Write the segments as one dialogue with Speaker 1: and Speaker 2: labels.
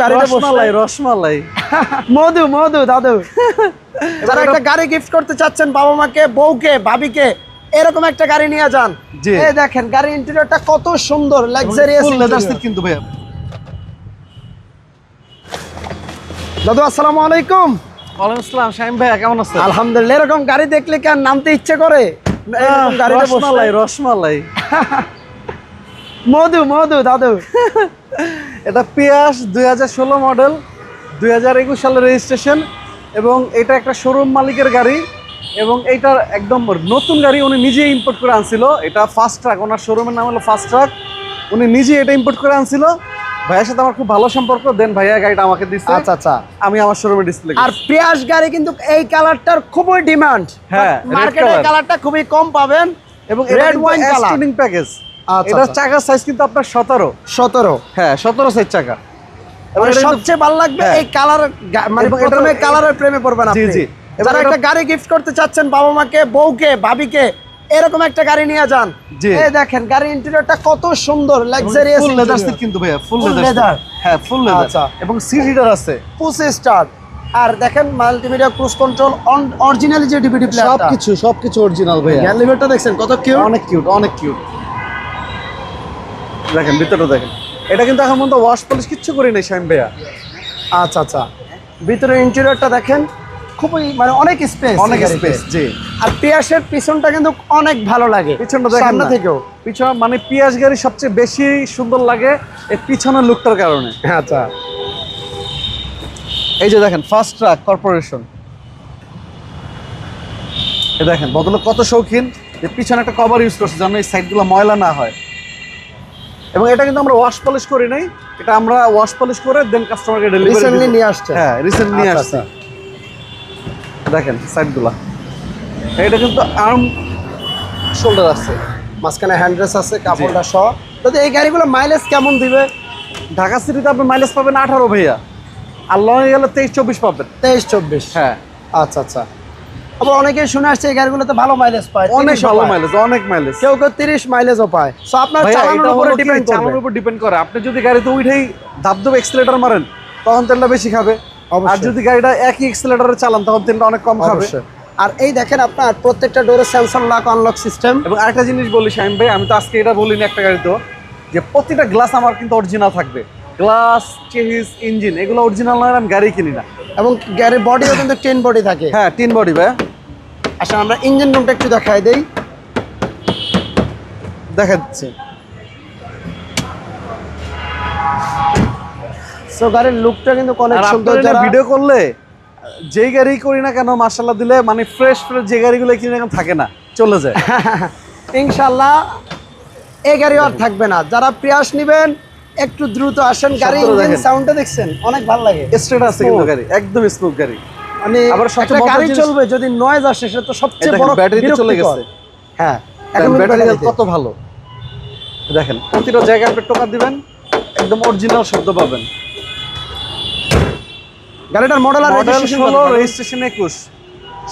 Speaker 1: গাড়িতে বসলে?
Speaker 2: রসমালাই রসমালাই।
Speaker 1: মধু মধু দাদু। যারা একটা গাড়ি গিফট করতে চাচ্ছেন বাবা মাকে বউকে ভাবিকে এরকম একটা গাড়ি নিয়ে যান। এই দেখেন গাড়ির ইন্টেরিয়রটা কত সুন্দর লাক্সারিয়াস
Speaker 2: লেদার সিট কিন্তু ভাইয়া।
Speaker 1: দাদু আসসালামু আলাইকুম।
Speaker 2: ওয়ালাইকুম আসসালাম ভাইয়া কেমন আছেন?
Speaker 1: আলহামদুলিল্লাহ এরকম গাড়ি দেখলে কি আর নামতে ইচ্ছে করে?
Speaker 2: রসমালাই।
Speaker 1: মধু মধু দাদু।
Speaker 2: এটা পিয়াস দুই হাজার ষোলো মডেল দুই হাজার একুশ সালের রেজিস্ট্রেশন এবং এটা একটা শোরুম মালিকের গাড়ি এবং এইটার একদম নতুন গাড়ি উনি নিজেই ইম্পোর্ট করে আনছিল। এটা ফাস্ট ট্রাক ওনার শোরুমের নাম হলো ফাস্ট ট্রাক উনি নিজেই এটা ইম্পোর্ট করে আনছিল। ভাইয়ের সাথে আমার খুব ভালো সম্পর্ক দেন ভাইয়া গাড়িটা আমাকে দিচ্ছে
Speaker 1: আচ্ছা আচ্ছা।
Speaker 2: আমি আমার শোরুমে ডিসপ্লে
Speaker 1: আর পিয়াস গাড়ি কিন্তু এই কালারটার খুবই ডিমান্ড
Speaker 2: হ্যাঁ, red
Speaker 1: মার্কেটে
Speaker 2: color।
Speaker 1: কালারটা খুবই কম পাবেন।
Speaker 2: এবং
Speaker 1: রেড ওয়াইন কালার
Speaker 2: প্যাকেজ এটা
Speaker 1: আচ্ছা।
Speaker 2: চাকার সাইজ কিন্তু আপনার সতেরো।
Speaker 1: সতেরো।
Speaker 2: হ্যাঁ সতেরো সাইজ চাকা। এবং
Speaker 1: সবচেয়ে ভালো লাগবে
Speaker 2: হ্যাঁ।
Speaker 1: এই কালার মানে প্রথমে কালারের প্রেমে পড়বেন আপনি।
Speaker 2: জি।
Speaker 1: যারা একটা গাড়ি গিফট করতে চাচ্ছেন বাবা মাকে বউকে ভাবিকে এরকম একটা গাড়ি নিয়ে যান। এই দেখেন গাড়ির ইন্টেরিয়রটা কত সুন্দর লাক্সারিয়াস
Speaker 2: ফুল লেদার সিট কিন্তু ভাইয়া ফুল লেদার হ্যাঁ ফুল লেদার
Speaker 1: আচ্ছা।
Speaker 2: এবং সিট হিটার আছে।
Speaker 1: পুসি স্টার আর দেখেন মাল্টিমিডিয়া ক্রুজ কন্ট্রোল অরিজিনাল যে ডিভিডি প্লেয়ারটা
Speaker 2: সবকিছু সবকিছু অরিজিনাল ভাইয়া।
Speaker 1: লিভারটা দেখছেন কত কিউট
Speaker 2: অনেক কিউট অনেক কিউট দেখেন ভিতরটা দেখেন। এটা কিন্তু এখন পর্যন্ত ওয়াশ পলিশ কিচ্ছু করি নাই শাইম ভাইয়া।
Speaker 1: আচ্ছা আচ্ছা। ভিতরে ইন্টেরিয়রটা দেখেন খুবই মানে অনেক স্পেস
Speaker 2: অনেক স্পেস জি।
Speaker 1: আর পিয়াসের পিছনটা কিন্তু অনেক ভালো লাগে
Speaker 2: পিছনটা দেখেন না।
Speaker 1: থেকেও।
Speaker 2: পিছনে মানে পিয়াজ গাড়ি সবচেয়ে বেশি সুন্দর লাগে এই পিছনের লুকটার কারণে।
Speaker 1: আচ্ছা।
Speaker 2: এই যে দেখেন ফার্স্ট ট্রাক কর্পোরেশন দেখেন বদলে কত শৌখিন যে পিছনে একটা কভার ইউজ করছে যেন এই সাইডগুলো ময়লা না হয়। এবং এটা কিন্তু আমরা ওয়াশ পলিশ করি নাই। এটা আমরা ওয়াশ পলিশ করে দেন কাস্টমারকে ডেলিভারি
Speaker 1: রিসেন্টলি নিয়ে আসছে।
Speaker 2: হ্যাঁ রিসেন্ট নিয়ে
Speaker 1: আচ্ছা,
Speaker 2: আসছে। দেখেন সাইডগুলা এটা কিন্তু আর্ম শোল্ডার আছে
Speaker 1: মাঝখানে হ্যান্ড্রেস আছে কাপড়টা সহ। তো এই গাড়িগুলো মাইলেজ কেমন দিবে?
Speaker 2: ঢাকা সিটিতে আপনি মাইলেজ পাবেন আঠারো ভাইয়া। আর লঙে গেলে তেইশ চব্বিশ পাবেন।
Speaker 1: তেইশ চব্বিশ।
Speaker 2: হ্যাঁ।
Speaker 1: আচ্ছা আচ্ছা। আবার অনেকেই শুনে আসছে এই গাড়িগুলোতে ভালো মাইলেজ পায়
Speaker 2: অনেক ভালো মাইলেজ অনেক মাইলেজ
Speaker 1: কেউ কেউ তিরিশ মাইলেজও পায়। সো আপনার চালানোর উপরে ডিপেন্ড
Speaker 2: চালানোর উপর ডিপেন্ড করে। আপনি যদি গাড়িতে উঠেই ধাপ ধাপ এক্সেলেটার মারেন তখন তেলটা বেশি খাবে। আর যদি গাড়িটা একই এক্সেলেটারে চালান তখন তেলটা অনেক কম খাবে।
Speaker 1: আর এই দেখেন আপনার প্রত্যেকটা ডোরে সেন্সর লক আনলক সিস্টেম
Speaker 2: এবং আরেকটা জিনিস বলি শাহিম ভাই আমি তো আজকে এটা বলিনি একটা গাড়িতে। যে প্রতিটা গ্লাস আমার কিন্তু অরিজিনাল থাকবে। গ্লাস চেহিস ইঞ্জিন এগুলো অরিজিনাল নয় আমি গাড়ি কিনি না।
Speaker 1: এবং গাড়ির বডিও কিন্তু টেন বডি থাকে।
Speaker 2: হ্যাঁ তিন বডি ভাই
Speaker 1: আচ্ছা আমরা ইঞ্জিন রুমটা একটু দেখাই দেই।
Speaker 2: দেখাচ্ছি।
Speaker 1: সো গাড়ির লুকটা কিন্তু অনেক সুন্দর যারা
Speaker 2: ভিডিও করলে যেই গাড়ি করি না কেন মার্শাল্লাহ দিলে মানে ফ্রেশ ফ্রেশ যে গাড়িগুলো কিনে এখন থাকে না চলে যায়।
Speaker 1: ইনশাল্লাহ এই গাড়ি আর থাকবে না। যারা প্রিয়াস নেবেন একটু দ্রুত আসেন। গাড়ি ইঞ্জিন সাউন্ডটা দেখছেন? অনেক ভালো লাগে।
Speaker 2: স্ট্রেট আছে কিন্তু গাড়ি একদম স্মুথ গাড়ি।
Speaker 1: মানে একটা গাড়ি চলবে যদি নয়েজ আসে সেটা তো সবচেয়ে বড়
Speaker 2: ব্যাটারিতে চলে গেছে।
Speaker 1: হ্যাঁ
Speaker 2: এখন ব্যাটারি কত ভালো। দেখেন প্রতিটা জায়গায় আপনি টোকা দিবেন একদম অরিজিনাল শব্দ পাবেন।
Speaker 1: গাড়িটার মডেল আর রেজিস্ট্রেশন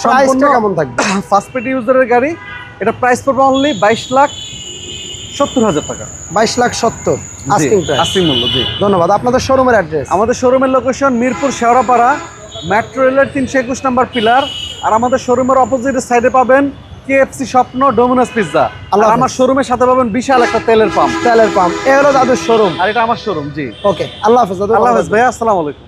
Speaker 1: প্রাইসটা কেমন থাকবে?
Speaker 2: ফার্স্ট ইউজারের গাড়ি এটা প্রাইস পড়বে অনলি বাইশ লাখ সত্তর হাজার টাকা।
Speaker 1: বাইশ লাখ সত্তর আস্কিং
Speaker 2: মূল্য জি।
Speaker 1: ধন্যবাদ আপনাদের শোরুমের অ্যাড্রেস
Speaker 2: আমাদের শোরুমের লোকেশন মিরপুর শেওড়াপাড়া মেট্রো রেলের তিনশো একুশ নম্বর পিলার আর আমাদের শোরুমের অপোজিট সাইডে পাবেন কেএফসি স্বপ্ন ডোমিনোস পিৎজা আর আমার শোরুমের সাথে পাবেন বিশাল একটা তেলের পাম্প
Speaker 1: তেলের পাম্প এ হলো তাদের শোরুম
Speaker 2: আর এটা আমার শোরুম জি।
Speaker 1: ওকে আল্লাহ হাফেজ
Speaker 2: আল্লাহ হাফেজ ভাইয়া আসসালামু আলাইকুম।